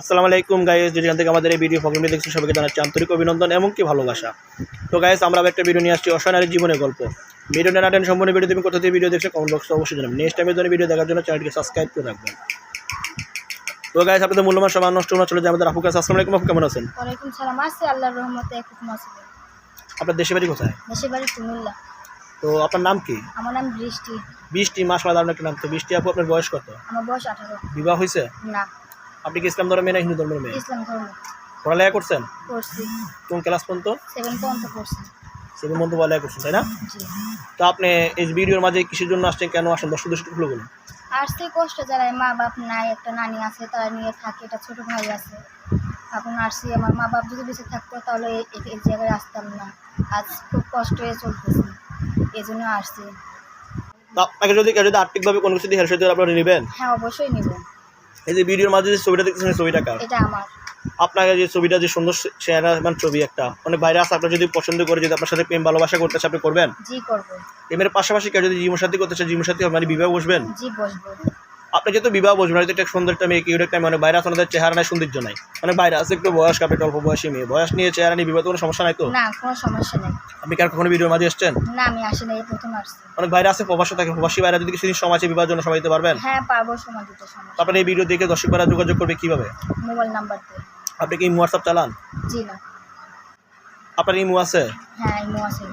আসসালামু আলাইকুম গাইস যেখান থেকে আমাদের এই ভিডিও প্রোগ্রামটি দেখছি সবাইকে জানাচ্ছি আন্তরিক অভিনন্দন এবং কি ভালোবাসা। তো গাইস আমরা একটা ভিডিও নিয়ে আসছি অসহায়ের জীবনের গল্প। ভিডিও না নাটেন সম্পূর্ণ ভিডিও তুমি কোথা থেকে ভিডিও দেখছ কমেন্ট বক্সে অবশ্যই জানাবেন নেক্সট টাইমের জন্য ভিডিও দেখার জন্য চ্যানেলটিকে সাবস্ক্রাইব করে রাখবেন। তো গাইস আপনাদের মূল্যবান সময় নষ্ট না চলে যায় আমাদের আপু কাছে আসসালামু আলাইকুম আপু কেমন আছেন? ওয়ালাইকুম সালাম আছে আল্লাহর রহমতে এক হুকুম আপনার দেশে বাড়ি কোথায়? দেশের বাড়ি কুমিল্লা। তো আপনার নাম কি? আমার নাম বৃষ্টি। বৃষ্টি মাস একটা নাম। তো বৃষ্টি আপু আপনার বয়স কত? আমার বয়স আঠারো। বিবাহ হয়েছে? না। আপনি কি ইসলাম ধর্মের না হিন্দু ধর্মের মেয়ে? ইসলাম ধর্ম পড়ালেখা করছেন? পড়ছি কোন ক্লাস পর্যন্ত? সেভেন পর্যন্ত পড়ছি। সেভেন পর্যন্ত পড়ালেখা করছেন তাই না? তো আপনি এই ভিডিওর মাঝে কিসের জন্য আসছেন কেন আসেন দর্শক দর্শক খুলে বলুন। আসছে কষ্ট যারা মা বাপ নাই একটা নানি আছে তারা নিয়ে থাকে একটা ছোট ভাই আছে। এখন আসছি আমার মা বাপ যদি বেঁচে থাকতো তাহলে এই- জায়গায় আসতাম না। আজ খুব কষ্ট হয়ে চলতেছি এই জন্য আসছি আপনাকে যদি কেউ যদি আর্থিকভাবে কোনো কিছু দিয়ে হেল্প আপনারা নেবেন? হ্যাঁ অবশ্যই নিব। এই যে ভিডিওর মাঝে যে ছবিটা দেখতেছেন ছবিটা কার? এটা আমার। আপনাকে যে ছবিটা যে সুন্দর চেহারা মানে ছবি একটা। মানে বাইরে আসে আপনার যদি পছন্দ করে যদি আপনার সাথে প্রেম ভালোবাসা করতে চান আপনি করবেন? জি করব। প্রেমের পাশাপাশি কেউ যদি জীবনসাথী করতে চায় জীবনসাথী হবে, মানে বিবাহ বসবেন? জি বসবো। আপনি যেহেতু বিবাহ বসবেন হয়তো একটা সুন্দর একটা মেয়ে কিউট একটা বাইরে আছে ওনাদের চেহারা নাই সৌন্দর্য নাই। মানে বাইরে আছে একটু বয়স কাপে অল্প বয়সী মেয়ে। বয়স নিয়ে চেহারা নিয়ে বিবাহ কোনো সমস্যা নাই তো? না কোনো সমস্যা নেই। আপনি কার কখনো ভিডিওর মাঝে এসছেন না আমি আসি না এই প্রথম আসছি। অনেক বাইরে আছে প্রবাসী থাকে প্রবাসী বাইরে যদি কিছু সমাজে বিবাহের জন্য সময় দিতে পারবেন? হ্যাঁ পারব সময় দিতে সমস্যা তো আপনার এই ভিডিও দেখে দর্শক ভাইরা যোগাযোগ করবে কীভাবে? মোবাইল নাম্বার দিয়ে। আপনি কি হোয়াটসঅ্যাপ চালান? জি না। আপনার ইমো আছে? হ্যাঁ ইমো আছে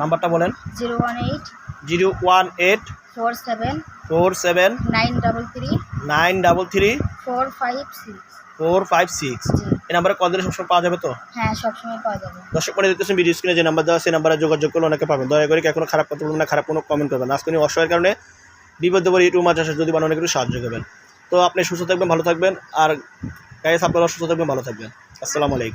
নাম্বারটা বলেন। Zero one eight zero one eight four seven four seven nine double three nine double three four five six. Four five six. এই নাম্বারে কল দিলে সবসময় পাওয়া যাবে তো? হ্যাঁ সবসময় পাওয়া যাবে। দর্শক দেখতেছেন ভিডিও স্ক্রিনে যে নাম্বার দেওয়া সেই নাম্বারে যোগাযোগ করলে অনেকে পাবেন। দয়া করে কোনো খারাপ কথা বলবেন না? খারাপ কোনো কমেন্ট করবেন আজকে উনি অসহায়ের কারণে বিপদ দেবর ইউটিউব মাঝে আসে যদি বানানো একটু সাহায্য করবেন। তো আপনি সুস্থ থাকবেন ভালো থাকবেন। আর গাইস আপনারা সুস্থ থাকবেন ভালো থাকবেন। আসসালামু আলাইকুম।